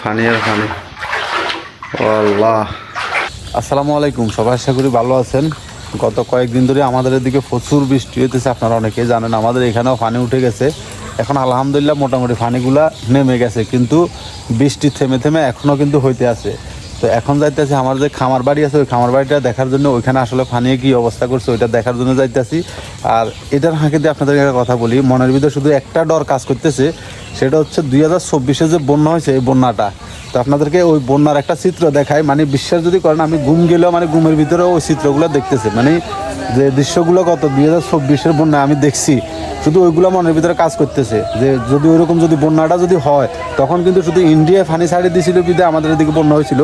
Funny আর funny. আসসালামু আলাইকুম, সবাই আশা করি ভালো আছেন। গত কয়েকদিন ধরে আমাদের এদিকে প্রচুর বৃষ্টি হইতেছে, আপনারা অনেকে জানেন, আমাদের এখানেও ফানি উঠে গেছে। এখন আলহামদুলিল্লাহ মোটামুটি ফানিগুলা নেমে গেছে, কিন্তু বৃষ্টি থেমে থেমে এখনও কিন্তু হইতে আছে। তো এখন যাইতেছি, আমার যে খামার বাড়ি আছে, ওই খামার বাড়িটা দেখার জন্য ওইখানে আসলে ফানিয়ে কি অবস্থা করছে, ওইটা দেখার জন্য যাইতেছি। আর এটার হাঁকে দিয়ে আপনাদের একটা কথা বলি, মনের ভিতরে শুধু একটা ডর কাজ করতেছে, সেটা হচ্ছে দুই হাজার চব্বিশে যে বন্যা হয়েছে, এই বন্যাটা তো আপনাদেরকে ওই বন্যার একটা চিত্র দেখায় মানে বিশ্বাস যদি করেন, আমি ঘুম গেলেও মানে ঘুমের ভিতরে ওই চিত্রগুলো দেখতেছে। মানে যে দৃশ্যগুলো কত, দুই হাজার চব্বিশের বন্যা আমি দেখছি, শুধু ওইগুলো মনের ভিতরে কাজ করতেছে। যে যদি ওইরকম যদি বন্যাটা যদি হয়, তখন কিন্তু শুধু ইন্ডিয়ায় ফানি সাইডে দিয়েছিল বিদে আমাদের এদিকে বন্যা হয়েছিল।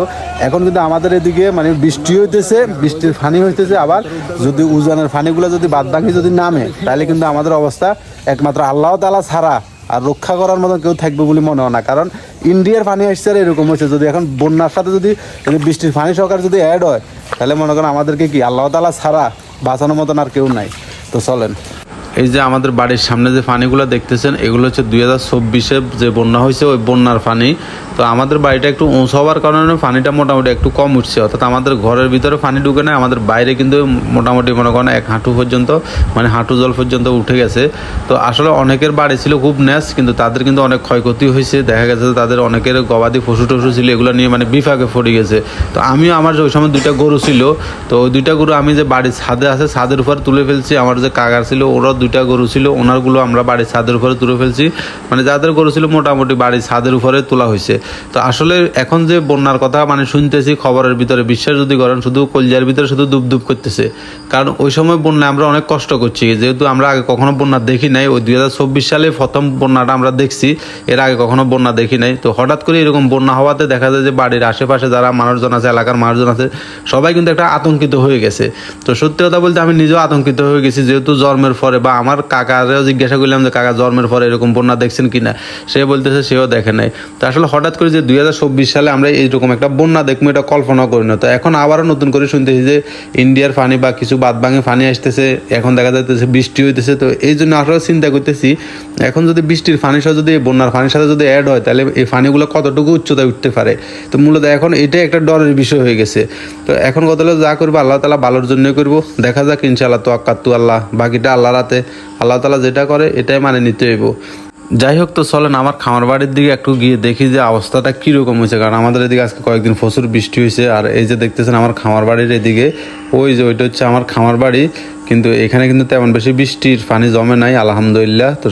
এখন কিন্তু আমাদের এদিকে মানে বৃষ্টি হইতেছে, বৃষ্টির ফানি হইতেছে। আবার যদি উজানের ফানিগুলো যদি বাদ বাকি যদি নামে, তাহলে কিন্তু আমাদের অবস্থা একমাত্র আল্লাহ তালা ছাড়া। আর রক্ষা করার মতন কেউ থাকবে বলে মনে হয় না। কারণ ইন্ডিয়ার পানি আসছে আর এরকম হয়েছে। যদি এখন বন্যার সাথে যদি বৃষ্টির পানি সরকার যদি অ্যাড হয়, তাহলে মনে করেন আমাদেরকে কি আল্লাহ তালা ছাড়া বাঁচানোর মতন আর কেউ নাই। তো চলেন। এই যে আমাদের বাড়ির সামনে যে পানিগুলো দেখতেছেন, এগুলো হচ্ছে দুই হাজার চব্বিশে যে বন্যা হয়েছে, ওই বন্যার পানি তো আমাদের বাড়িটা একটু উঁচু হওয়ার কারণে পানিটা মোটামুটি একটু কম উঠছে। অর্থাৎ আমাদের ঘরের ভিতরে পানি ঢুকে না আমাদের বাইরে কিন্তু মোটামুটি মনে করেন এক হাঁটু পর্যন্ত মানে হাঁটু জল পর্যন্ত উঠে গেছে। তো আসলে অনেকের বাড়ি ছিল খুব ন্যাস, কিন্তু তাদের কিন্তু অনেক ক্ষয়ক্ষতি হয়েছে। দেখা গেছে তাদের অনেকের গবাদি পশু টশু ছিল, এগুলো নিয়ে মানে বিফাকে পড়ে গেছে। তো আমিও আমার ওই সময় দুইটা গরু ছিল, তো ওই দুইটা গরু আমি যে বাড়ির ছাদে আছে, ছাদের উপর তুলে ফেলছি, আমার যে কাকার ছিল, ওরাও দুইটা গরু ছিল, ওনারগুলো আমরা বাড়ির ছাদের উপরে তুলে ফেলছি। মানে যাদের গরু ছিল মোটামুটি বাড়ির ছাদের উপরে তোলা হয়েছে। তো আসলে এখন যে বন্যার কথা মানে শুনতেছি খবরের ভিতরে বিশ্বাস যদি করেন, শুধু কলজার ভিতরে শুধু দুপ দুপ করতেছে। কারণ ওই সময় বন্যায় আমরা অনেক কষ্ট করছি, যেহেতু আমরা আগে কখনো বন্যা দেখি নাই। ওই দুই হাজার চব্বিশ সালে প্রথম বন্যাটা আমরা দেখছি, এর আগে কখনো বন্যা দেখি নাই। তো হঠাৎ করে এরকম বন্যা হওয়াতে দেখা যায় যে বাড়ির আশেপাশে যারা মানুষজন আছে, এলাকার মানুষজন আছে, সবাই কিন্তু একটা আতঙ্কিত হয়ে গেছে। তো সত্যি কথা বলতে আমি নিজেও আতঙ্কিত হয়ে গেছি, যেহেতু জন্মের পরে বা আমার কাকারেও জিজ্ঞাসা করলাম যে, কাকা, জন্মের পরে এরকম বন্যা দেখছেন কিনা? সে বলতেছে, সেও দেখে নাই। তো আসলে হঠাৎ করে যে, দুই হাজার চব্বিশ সালে আমরা এইরকম একটা বন্যা দেখব এটা কল্পনা করি না। তো এখন আবারও নতুন করে শুনতেছি যে, ইন্ডিয়ার পানি বা কিছু বাদ ভাঙে পানি আসতেছে, এখন দেখা যাইতেছে বৃষ্টি হইতেছে। তো এই জন্য আসলে চিন্তা করতেছি, এখন যদি বৃষ্টির পানির সাথে যদি, বন্যার পানির সাথে যদি অ্যাড হয়, তাহলে এই পানিগুলো কতটুকু উচ্চতায় উঠতে পারে? তো মূলত এখন এটাই একটা ডরের বিষয় হয়ে গেছে। তো এখন হলো, যা করব, আল্লাহ তালা ভালোর জন্যই করব। দেখা যাক, ইনশাআল্লাহ তো আকাত্তু আল্লাহ, বাকিটা আল্লাহ রাতে আল্লাহ তালা যেটা করে এটাই মানে নিতে হইব। যাই হোক তো চলেন, আমার খামার বাড়ির দিকে একটু গিয়ে দেখি যে অবস্থাটা কীরকম হয়েছে, কারণ আমাদের এদিকে আজকে কয়েকদিন প্রচুর বৃষ্টি হয়েছে, আর এই যে দেখতেছেন আমার খামার বাড়ির এদিকে, ওই যে ওইটা হচ্ছে আমার খামার বাড়ি, কিন্তু এখানে কিন্তু তেমন বেশি বৃষ্টির পানি জমে নাই, আলহামদুলিল্লাহ। তো